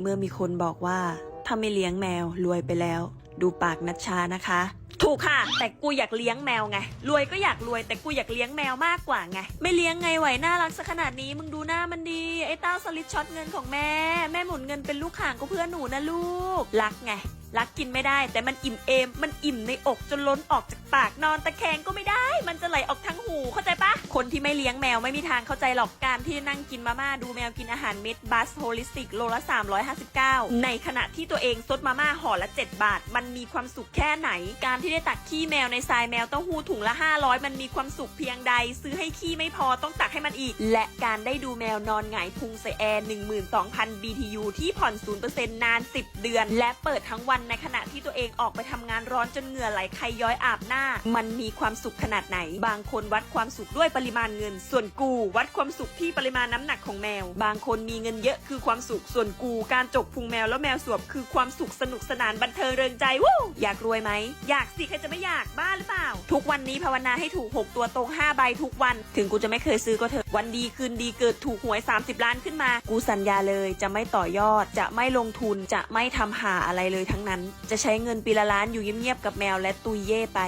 เมื่อมีคนบอกว่า ถ้าไม่เลี้ยงแมวรวยไปแล้ว ดูปากนัชชานะคะ ถูกค่ะ แต่กูอยากเลี้ยงแมวไง รวยก็อยากรวย แต่กูอยากเลี้ยงแมวมากกว่าไง ไม่เลี้ยงไงไหวน่ารักสักขนาดนี้มึงดูหน้ามันดีไอ้เต้าสลิดช็อตเงินของแม่ แม่หมุนเงินเป็นลูกข่างก็เพื่อนหนูนะลูกรักไงรักกินไม่ได้ แต่มันอิ่มเอม มันอิ่มในอกจนล้นออกจากปากนอนตะแคงก็ไม่ได้ มันจะไหลออกทั้งหูเข้าใจปะ คนที่ไม่เลี้ยงแมวไม่มีทางเข้าใจหรอกการที่นั่งกินมาม่าดูแมวกินอาหารเม็ดบัสโฮลิสติกโลละ 359 ในขณะที่ตัวเองซดมาม่าห่อละ 7 บาท มันมีความสุขแค่ไหน การที่ได้ตักขี้แมวในทรายแมวเต้าหู้ถุงละ 500 มันมีความสุขเพียงใด ซื้อให้ขี้ไม่พอต้องตักให้มันอีก และการได้ดูแมวนอนหงายพุงใส่แอร์12,000 BTU ที่ผ่อน 0%นาน 10 เดือน และเปิดทั้งวันในขณะที่ตัวเองออกไปทำงานร้อนจนเหงื่อไหลใครย้อยอาบหน้า มันมีความสุขขนาดไหน บางคนวัดความสุขด้วยปริมาณเงิน ส่วนกูวัดความสุขที่ปริมาณน้ำหนักของแมว บางคนมีเงินเยอะคือความสุข ส่วนกูการจกพุงแมวแล้วแมวสวบคือความสุขสนุกสนานบันเทิงเริงใจวู้อยากรวยไหม อยากสิใครจะไม่อยากบ้าหรือเปล่า ทุกวันนี้ภาวนาให้ถูก 6 ตัวตรง 5 ใบทุกวัน ถึงกูจะไม่เคยซื้อก็เถอะวันดีคืนดีเกิดถูกหวย 30 ล้านขึ้นมา กูสัญญาเลยจะไม่ต่อยอด จะไม่ลงทุนจะไม่ทำหาอะไรเลยทั้งนั้น จะใช้เงินปีละล้านอยู่เงียบๆกับแมวและตุยเย่ไป